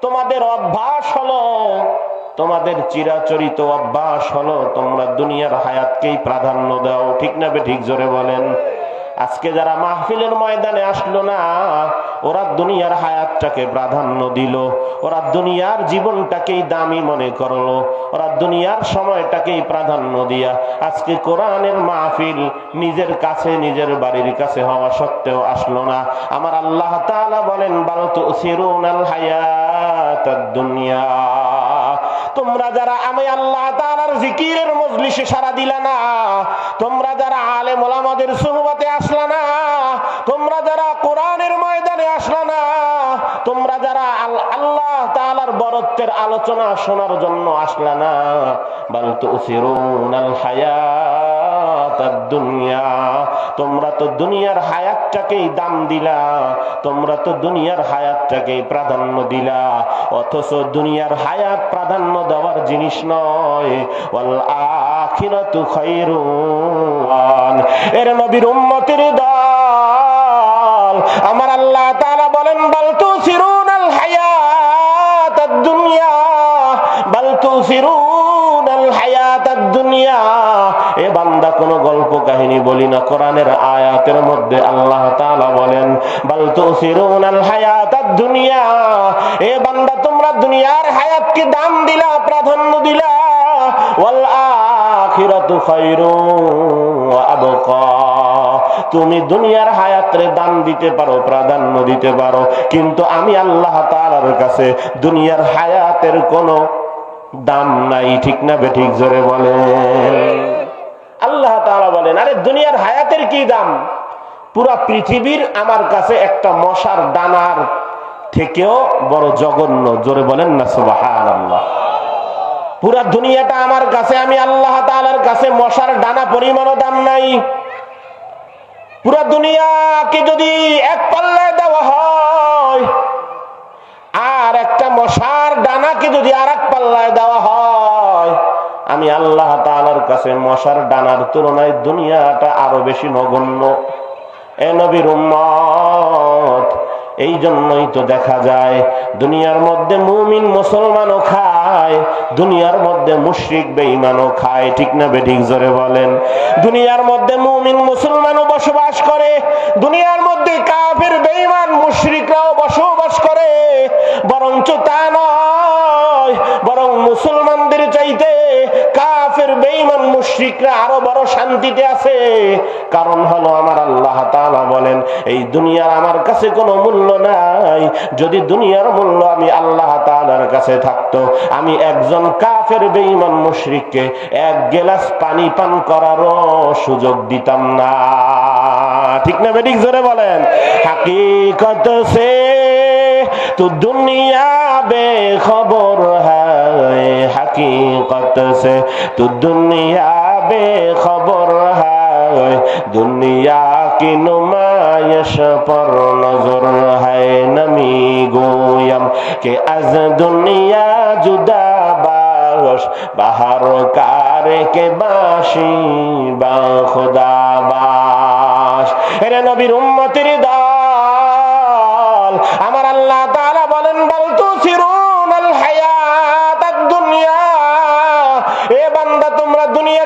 তোমাদের অভ্যাস হলো, তোমাদের চিরাচরিত অভ্যাস হলো, তোমরা দুনিয়ার হায়াতকেই প্রাধান্য দাও। ঠিক না বে ঠিক জোরে বলেন? আজকে যারা মাহফিলের ময়দানে আসলো না, ওরা দুনিয়ার হায়াতটাকে প্রাধান্য দিল, ওরা দুনিয়ার জীবনটাকেই দামি মনে করল, ওরা দুনিয়ার সময়টাকেই প্রাধান্য দিয়া আজকে কোরআনের মাহফিল নিজের কাছে, নিজের বাড়ির কাছে হওয়া সত্ত্বেও আসলো না। আমার আল্লাহ তাআলা বলেন বালতু সিরুনাল হায়াত দুনিয়া। তোমরা যারা আমি আল্লাহ তালার জিকিরের মজলিসে সারা দিলা না, তোমরা যারা আলে মোলামাদের সুহবতে আসলা না, তোমরা যারা কোরআনের ময়দানে আসলা না, তোমরা যারা আল- আল্লাহ তালার বরত্বের আলোচনা শোনার জন্য আসলা না বলতো সিরুন আল হায়াতাদ দুনিয়া। তোমরা তো দুনিয়ার হায়াতটাকেই দাম দিলা, তোমরা তো দুনিয়ার হায়াতটাকেই প্রাধান্য দিলা। অথচ দুনিয়ার হায়াত প্রাধান্য দেওয়ার জিনিস নয়। আখিরাতু খায়রুন এর নবীর উম্মতের দল। আমার আল্লাহ তাআলা বলেন, বাল তুসিরুনাল হায়াতাদ দুনিয়া। বাল তুসিরুনাল হায়াতাদ দুনিয়া। এ বান্দা কোনো গল্প কাহিনী বলি না, কোরআনের আয়াতের মধ্যে আল্লাহ বলেন, বাল তুসিরুনাল হায়াতাদ দুনিয়া এ বান্দা, তোমরা দুনিয়ার হায়াতকে দাম দিলা, প্রাধান্য দিলা তুমি দুনিয়ার হায়াতরে দান দিতে পারো, প্রাধান্য দিতে পারো, কিন্তু আমি আল্লাহ তাআলার কাছে দুনিয়ার হায়াতের কোনো দাম নাই ঠিক না বেঠিক জোরে বলে আল্লাহ তাআলা বলেন, আরে দুনিয়ার হায়াতের কি দাম? পুরা পৃথিবীর আমার কাছে একটা মশার দানার থেকেও বড় জঘন্য। জোরে বলেন না, সুবহানাল্লাহ। পুরা দুনিয়াটা আমার কাছে, আমি আল্লাহ তাআলার কাছে মশার ডানা পরিমাণও দাম নাই। পুরা দুনিয়াকে যদি এক পাল্লায় দেওয়া হয়, আর একটা মশার ডানাকে যদি আর এক পাল্লায় দেওয়া হয় আমি আল্লাহ তাআলার কাছে মশার ডানার তুলনায় দুনিয়াটা আরও বেশি নগণ্য। এ নবীর এই জন্যই তো দেখা যায়, দুনিয়ার মধ্যে মুমিন মুসলমানও খায়, দুনিয়ার মধ্যে মুশরিক বেঈমানও খায়। ঠিক না বেঠিক জোরে বলেন। দুনিয়ার মধ্যে মুমিন মুসলমানও বসবাস করে, দুনিয়ার মধ্যে কাফের বেঈমান মুশরিকরাও বসবাস করে, বরঞ্চ তা নয়, বরং কাফের বেঈমান মুশরিকরা আরও বড় শান্তিতে আছে। কারণ হলো আমার আল্লাহ তাআলা বলেন, এই দুনিয়ার আমার কাছে কোনো মূল্য নাই। যদি দুনিয়ার মূল্য আমি আল্লাহ তাআলার কাছে থাকতো, আমি একজন কাফের বেঈমান মুশরিককে এক গেলাস পানি পান করারও সুযোগ দিতাম না। ঠিক না বেঠিক জোরে বলেন? হাকিকত সে তো দুনিয়া বেখবর है हकीकत से तो दुनिया बेखबर है दुनिया की नुमाइश पर नजर है नमी गोयम के अज दुनिया जुदा बाश बाहर कार के बाशी बा खुदा বাস এরে নবীর উম্মতের দল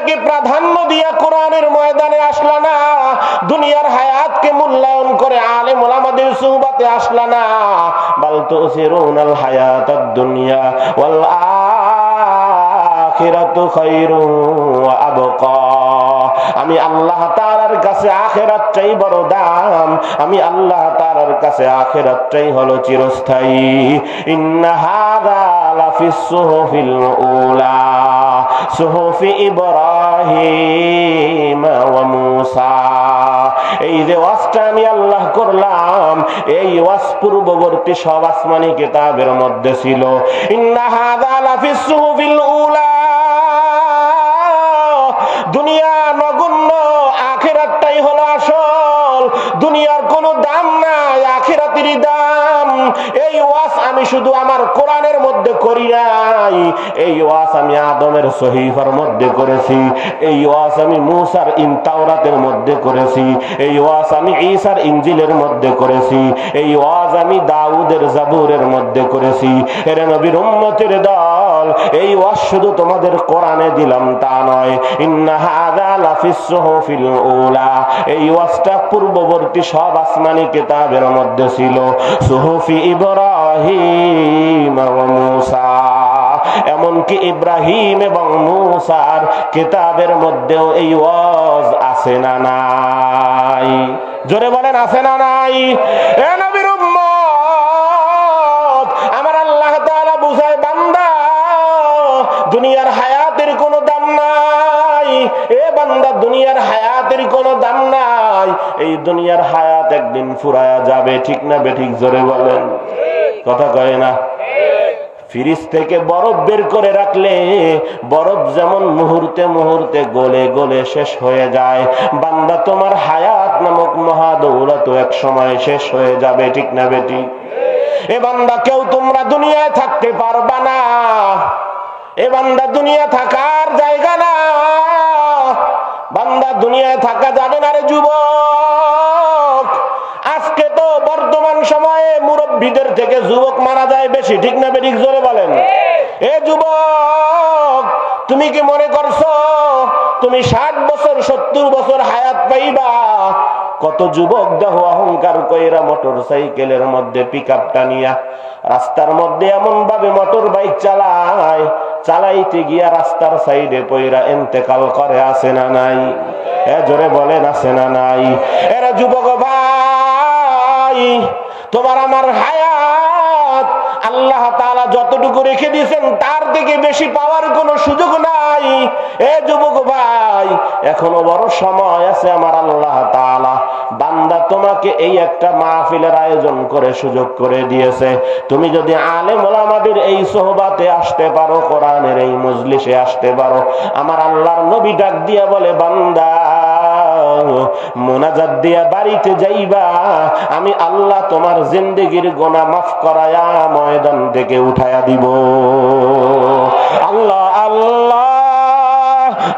দুনিয়াকে প্রাধান্য দিয়া কোরআনের ময়দানে আসলা না, দুনিয়ার হায়াতকে মূল্যায়ন করে আলেম ওলামাদের সুহবাতে আসলা না। বল তুসিরুনাল হায়াতাদ দুনিয়া ওয়াল আমি আল্লাহ কাছে বড় দাম। আমি আল্লাহ কাছে হলো চিরস্থায়ী। ইন্না হাযা উলা। মূসা। এই যে আমি আল্লাহ করলাম, এই পূর্ববর্তী সব আসমানি কিতাবের মধ্যে ছিল। দুনিয়া নগণ্য, আখেরাতটাই হলো আসল। দুনিয়ার কোনো দাম নাই, আখেরাতেরই দাম। এই ওয়াস আমি শুধু আমার কোরআনের মধ্যে করি নাই। এই ওয়াস আমি আদমের সহিফার মধ্যে করেছি। এই ওয়াস আমি মুসার ইন তাওরাতের মধ্যে করেছি। এই ওয়াস আমি ঈসার ইঞ্জিলের মধ্যে করেছি। এই ওয়াজ আমি দাউদের জাবুরের মধ্যে করেছি। এর নবীর উম্মতের দল এই ওয়াজ শুধু তোমাদের কোরআনে দিলাম, তা নয়। ইন্না হাযা লাফিস সুহুফিল উলা। এই ওয়াজটা পূর্ববর্তী সব আসমানি কিতাবের মধ্যে ছিল। সুহুফি ইব্রাহিম ওয়া মূসা। এমনকি ইব্রাহিম এবং মুসার কিতাবের মধ্যেও এই ওয়াজ আছে না নাই? জোরে বলেন, আছে না নাই? দুনিয়ার হায়াতের কোনো দাম নাই। এই দুনিয়ার হায়াত একদিন ফুরায়া যাবে, ঠিক না বেঠিক জোরে বলেন। কথা কয় না? ফ্রিজ থেকে বরফ বের করে রাখলে বরফ যেমন মুহূর্তে মুহূর্তে গলে গলে শেষ হয়ে যায়। বান্দা তোমার হায়াত নামক মহাদৌলত এক সময় শেষ হয়ে যাবে, ঠিক না বেটি এ বান্দা, কেউ তোমরা দুনিয়ায় থাকতে পারবা না। এ বান্দা, দুনিয়া থাকার জায়গা না। বান্দা দুনিয়ায় থাকা যাবে না রে যুবক। আজকে তো বর্তমান সময়ে মুরব্বীদের থেকে যুবক মারা যায় বেশি, ঠিক না বেঠিক জোরে বলেন? এ যুবক, তুমি কি মনে করছ? তুমি ষাট বছর, সত্তর বছর হায়াত পাইবা কত যুবক দেহ অহংকার কইরা মোটর সাইকেলের মধ্যে পিক আপটা নিয়া রাস্তার মধ্যে এমন ভাবে মোটর বাইক চালায়, চালাইতে গিয়া রাস্তার সাইডে পইরা এন্তেকাল করে, আছে না নাই? এ জোরে বলেন, আছে না নাই? এরা যুবক ভাই, তোমার আমার হায়াত, আল্লাহ তাআলা যতটুকু রেখে দিয়েছেন, তার থেকে বেশি পাওয়ার কোনো সুযোগ নাই এ যুবক ভাই, এখনও বড় সময় আছে আমার আল্লাহ বান্দা তোমাকে এই একটা মাহফিলের আয়োজন করে সুযোগ করে দিয়েছে। তুমি যদি আলেম ওলামাদের এই সোহবাতে আসতে পারো, কোরআনের এই মজলিসে আসতে পারো। আমার আল্লাহর নবী ডাক দিয়া বলে, বান্দা, মোনাজাত দিয়া বাড়িতে যাইবা। আমি আল্লাহ তোমার জিন্দগির গোনা মাফ করায়া ময়দান থেকে উঠায়া দিব। আল্লাহ আল্লাহ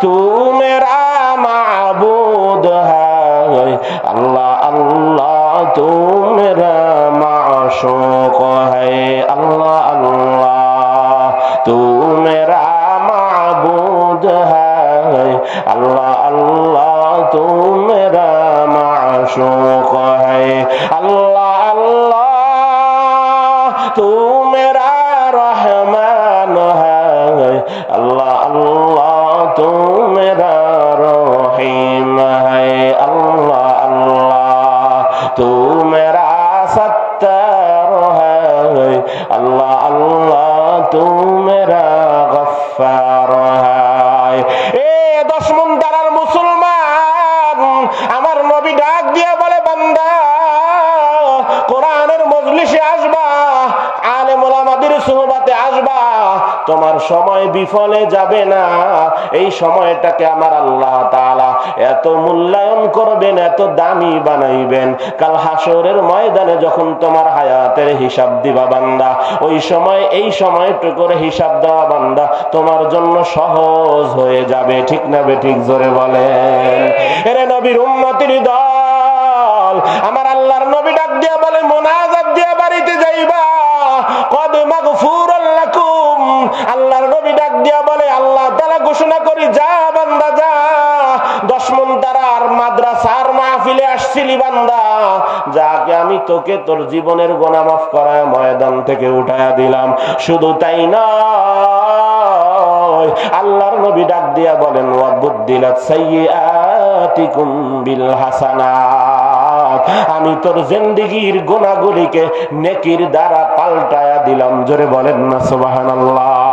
तू मेरा महबूद है अल्लाह अल्लाह तू मेरा माशूक है अल्लाह अल्लाह तू मेरा এ দশ মন তারার মুসলমান আমার নবী ডাক দিয়ে বলে বান্দা কোরআনের মজলিসে আসবা। সোহবাতে আসবা। তোমার সময় বিফলে যাবে না। এই সময়টাকে আমার আল্লাহ তাআলা এত মূল্যায়ন করবেন, এত দামি বানাইবেন। কাল হাসরের ময়দানে যখন তোমার হায়াতের হিসাব দিবা বান্দা, ওই সময়, এই সময়টুকুর হিসাব দেওয়া বান্দা তোমার জন্য সহজ হয়ে যাবে। ঠিক না বে, ঠিক জোরে বলেন। এরে নবীর উম্মতির দল, আমার আল্লাহর নবী ডাক দিয়া বলে মোনাজাত দিয়া বাড়িতে যাইবা কদ মাগফুরুল লাকুম আল্লাহর নবী ডাক দিয়া বলে আল্লাহ তাআলা ঘোষণা করি যা বান্দা যা দশ মন তারার মাদ্রাসার মাহফিলে আসছিলি বান্দা। যাকে আমি তোকে তোর জীবনের গোনা মাফ করায় ময়দান থেকে উঠায়া দিলাম। শুধু তাই নয়, আল্লাহর নবী ডাক দিয়া বলেন, ওয়াবুদ্দিলাত সাইয়্যাতিকুম বিল হাসানাত। আমি তোর জিন্দেগীর গুনাহগুলিকে নেকির দ্বারা পাল্টায়া দিলাম। জোরে বলেন না, সুবহানাল্লাহ।